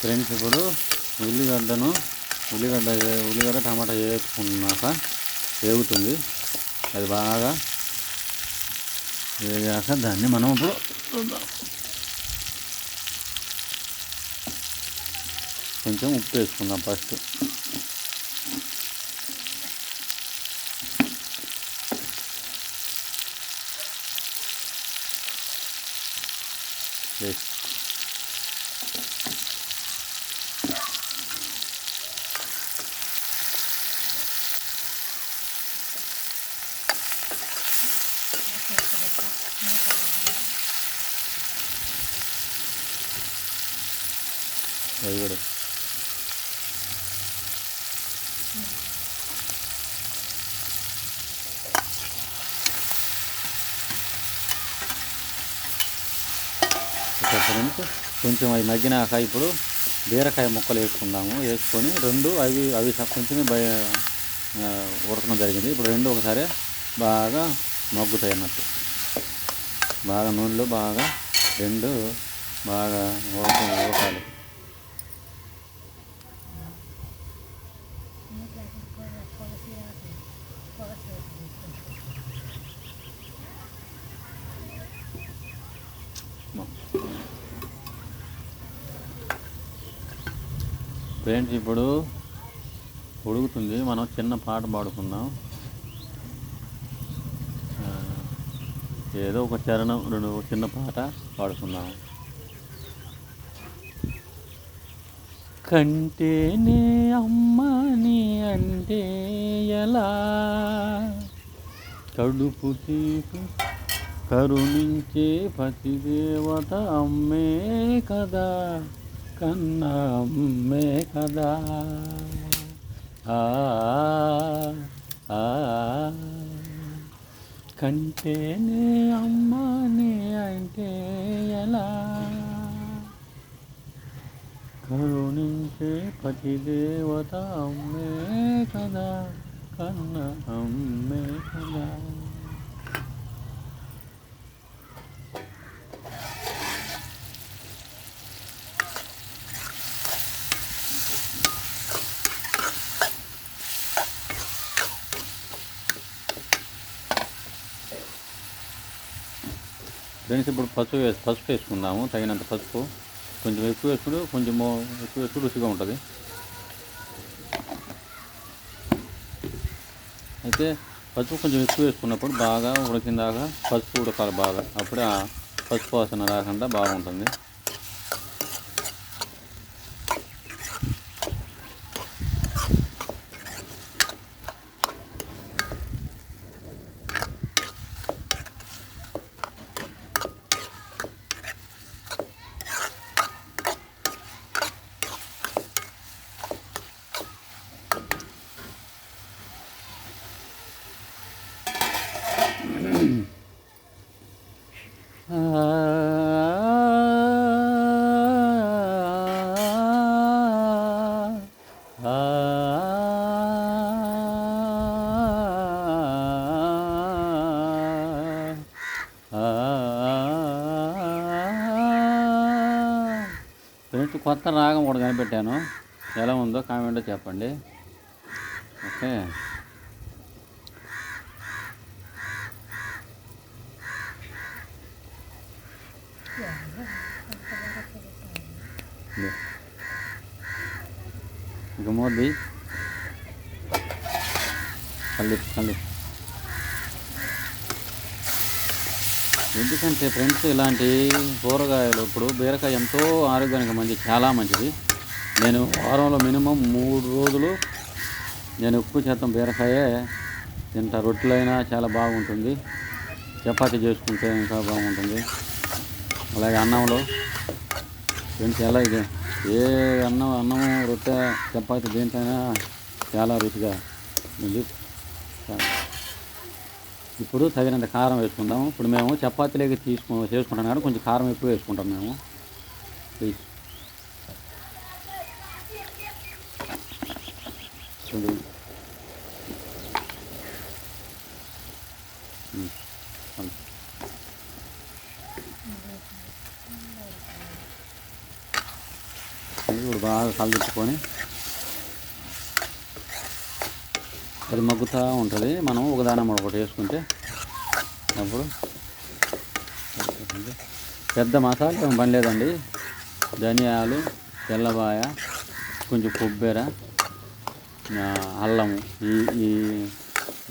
Friends ఇప్పుడు ఉల్లిగడ్డను ఉల్లిగడ్డ ఉల్లిగడ్డ టమాటా వేసుకున్నాక వేగుతుంది. అది బాగా వేగాక దాన్ని మనం ఇప్పుడు కొంచెం ఉప్పు వేసుకుందాం ఫస్ట్. వేసి అది కూడా. కొంచెం అవి మగ్గినాక ఇప్పుడు బీరకాయ ముక్కలు వేసుకుందాము. వేసుకొని రెండు అవి అవి కొంచెమే బయ ఉడకడం జరిగింది. ఇప్పుడు రెండు ఒకసారి బాగా మగ్గుతాయి అన్నట్టు. బాగా నూనెలో బాగా రెండు బాగా ఉడకాలి. ఫ్రెండ్స్ ఇప్పుడు ఉడుకుతుంది. మనం చిన్న పాట పాడుకుందాం. ఏదో ఒక చరణం రెండు చిన్న పాట పాడుకుందాం. కంటేనే అమ్మని అంటే ఎలా? కడుపు తీపి కరుణించే పతిదేవత అమ్మే కదా. కన్నా అమ్మే కదా. ఆ ఆ. కంటేనే అమ్మని అంటే ఎలా? కరుణించే పతి దేవత అమ్మే కదా కన్న అమ్మే కదా. ఫ్రెండ్స్ ఇప్పుడు పసుపు వేసి పసుపు వేసుకుందాము. తగినంత పసుపు. కొంచెం ఎక్కువ వేసుకుడు కొంచెం మో- ఎక్కువ వేసుకుడు రుచిగా ఉంటుంది. అయితే పసుపు కొంచెం ఎక్కువ వేసుకున్నప్పుడు బాగా ఉడికిందాక పసుపు ఉడకాలి బాగా. అప్పుడే ఆ పసుపు వాసన రాకుండా బాగుంటుంది. ఫ్రెండ్స్ కొత్త రాగం కూడా కనిపెట్టాను. ఎలా ఉందో కామెంట్లో చెప్పండి. Okay. Gumod eh. Halip, halip. ఎందుకంటే ఫ్రెండ్స్ ఇలాంటి కూరగాయలు ఇప్పుడు బీరకాయ ఎంతో ఆరోగ్యానికి మంచి చాలా మంచిది. నేను వారంలో మినిమం మూడు రోజులు నేను ఎక్కువ శాతం బీరకాయే తింటా. రొట్టెలైనా చాలా బాగుంటుంది. చపాతి చేసుకుంటే ఇంకా బాగుంటుంది. అలాగే అన్నంలో ఫ్రెండ్స్ ఎలా ఇది? ఏ అన్నం అన్నం రొట్టె చపాతీ దేనికైనా చాలా రుచిగా ఉంది. ఇప్పుడు తగినంత కారం వేసుకుందాము. ఇప్పుడు మేము చపాతీలోకి తీసుకు చేసుకుంటాం కానీ కొంచెం కారం ఎక్కువ వేసుకుంటాం మేము. కొంచెం ఉమ్, చాలు. ఇది ఇప్పుడు బాగా కలుపుకొని అది మగ్గుతూ ఉంటుంది. మనం ఒకదానం ఒకటి వేసుకుంటే అప్పుడు పెద్ద మసాలా ఏం పనిలేదండి ధనియాలు తెల్లబాయ కొంచెం కొబ్బెర అల్లము ఈ ఈ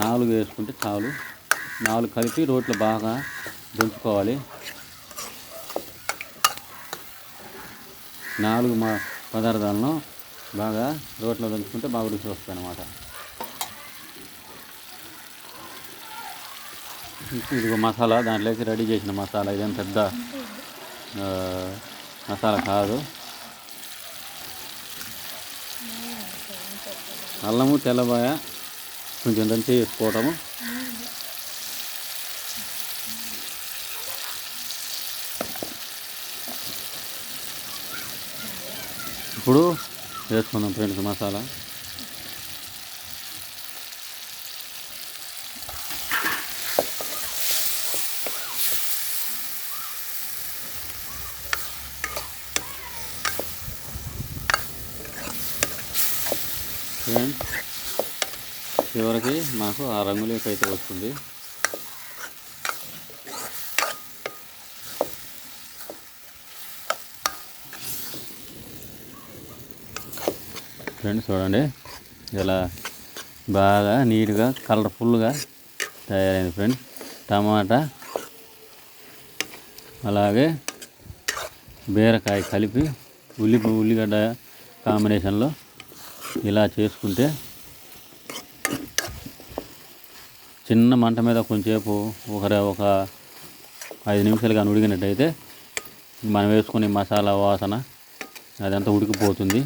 నాలుగు వేసుకుంటే చాలు. నాలుగు కలిపి రోట్లో బాగా దంచుకోవాలి. నాలుగు మా పదార్థాలను బాగా రోట్లో దంచుకుంటే బాగా రుచి వస్తుంది అన్నమాట. ఇదిగో మసాలా దాంట్లోకి రెడీ చేసిన మసాలా. ఇదేం పెద్ద మసాలా కాదు. అల్లము తెల్లబాయ కొంచెం దంచి వేసుకోవటము ఇప్పుడు వేసుకుందాం ఫ్రెండ్స్ మసాలా. చివరికి మాకు ఆ రంగులోకి అయితే వస్తుంది. ఫ్రెండ్స్ చూడండి. ఇలా బాగా నీట్గా కలర్ఫుల్గా తయారైంది ఫ్రెండ్స్. టమాటా అలాగే బీరకాయ కలిపి ఉల్లి ఉల్లిగడ్డ కాంబినేషన్లో ఇలా చేసుకుంటే చిన్న మంట మీద కొంచెంసేపు ఒక ఒక ఐదు నిమిషాలు కానీ ఉడికినట్టయితే మనం వేసుకునే మసాలా వాసన అదంతా ఉడికిపోతుంది.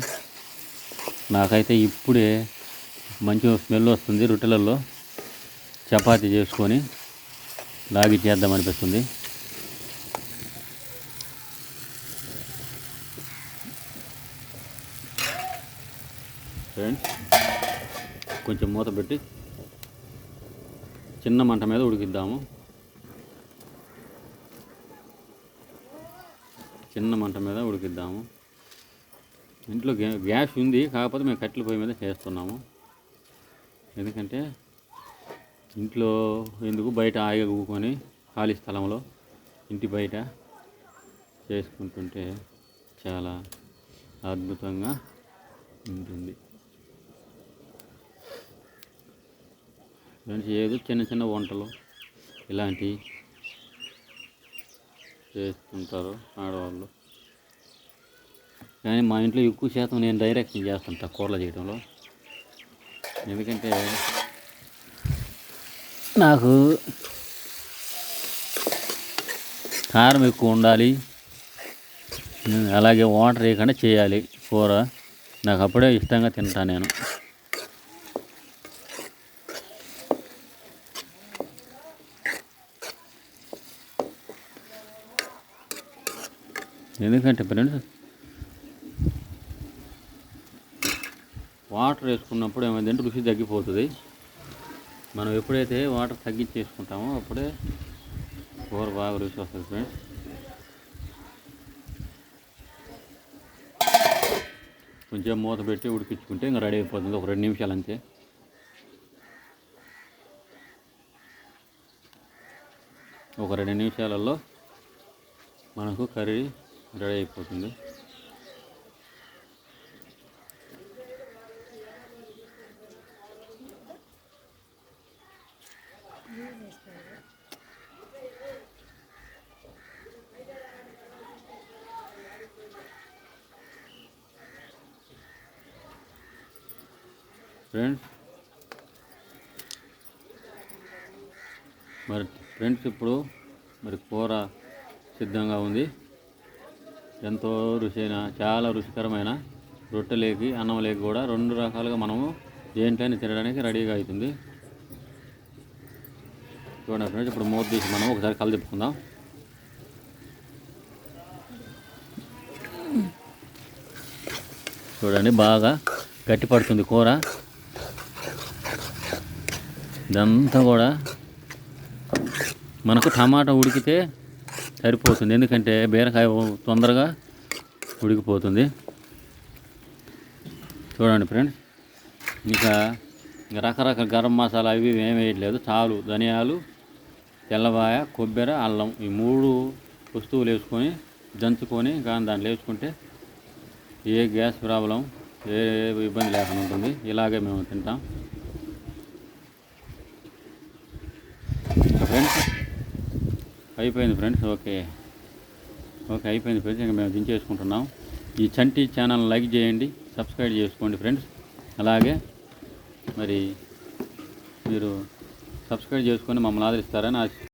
నాకైతే ఇప్పుడే మంచి స్మెల్ వస్తుంది రొట్టెలలో చపాతీ చేసుకొని లాగి చేద్దాం అనిపిస్తుంది. ఫ్రెండ్స్ కొంచెం మూత పెట్టి చిన్న మంట మీద ఉడికిద్దాము. చిన్న మంట మీద ఉడికిద్దాము. ఇంట్లో గ్యా- గ్యాస్ ఉంది కాకపోతే మేము కట్టెల పొయ్యి మీద చేస్తున్నాము. ఎందుకంటే ఇంట్లో ఎందుకు బయట ఆగకూకొని ఖాళీ స్థలంలో ఇంటి బయట చేసుకుంటుంటే చాలా అద్భుతంగా ఉంటుంది. ఫ్రెండ్స్ ఏదో చిన్న చిన్న వంటలు ఇలాంటివి చేస్తుంటారు ఆడవాళ్ళు. కానీ మా ఇంట్లో ఎక్కువ శాతం నేను డైరెక్షన్ చేస్తుంటా కూరలు చేయడంలో. ఎందుకంటే నాకు కారం ఎక్కువ ఉండాలి. అలాగే వాటర్ వేయకుండా చేయాలి కూర. నాకు అప్పుడే ఇష్టంగా తింటాను నేను. ఎందుకంటే ఫ్రెండ్స్ వాటర్ వేసుకున్నప్పుడు ఏమైందంటే రుచి తగ్గిపోతుంది. మనం ఎప్పుడైతే వాటర్ తగ్గించేసుకుంటామో అప్పుడే కూర బాగా రుచి వస్తుంది ఫ్రెండ్స్. కొంచెం మూత పెట్టి ఉడికించుకుంటే ఇంకా రెడీ అయిపోతుంది. ఒక రెండు నిమిషాలు అంతే. ఒక రెండు నిమిషాలలో మనకు కర్రీ రెడీ అయిపోతుంది. ఫ్రెండ్స్? మరి ఫ్రెండ్స్ ఇప్పుడు మరి కూర సిద్ధంగా ఉంది. ఎంతో రుచైన చాలా రుచికరమైన రొట్టెలేకి అన్నం లేకి కూడా రెండు రకాలుగా మనము దేంట్లోనే తినడానికి రెడీగా అవుతుంది. చూడండి ఫ్రెండ్స్ ఇప్పుడు మూత తీసి మనం ఒకసారి కలదిప్పుకుందాం చూడండి బాగా గట్టి పడుతుంది కూర. ఇదంతా కూడా మనకు టమాటా ఉడికితే సరిపోతుంది. ఎందుకంటే బీరకాయ తొందరగా ఉడికిపోతుంది. చూడండి ఫ్రెండ్స్ ఇంకా రకరకాల గరం మసాలా అవి ఏమి వేయట్లేదు. చాలు ధనియాలు తెల్లవాయ కొబ్బరి అల్లం ఈ మూడు వస్తువులు వేసుకొని దంచుకొని కానీ దాంట్లో వేసుకుంటే ఏ గ్యాస్ ప్రాబ్లం ఏ ఇబ్బంది లేకుండా ఉంటుంది. ఇలాగే మేము తింటాం. ఫ్రెండ్స్. అయిపోయింది ఫ్రెండ్స్ ఓకే. ఓకే అయిపోయింది ఫ్రెండ్స్ ఇంకా మేము దించేసుకుంటున్నాం. ఈ చంటి ఛానల్ లైక్ చేయండి సబ్స్క్రైబ్ చేసుకోండి ఫ్రెండ్స్. అలాగే మరి మీరు సబ్స్క్రైబ్ చేసుకొని మమ్మల్ని ఆదరిస్తారని ఆశిస్తున్నాను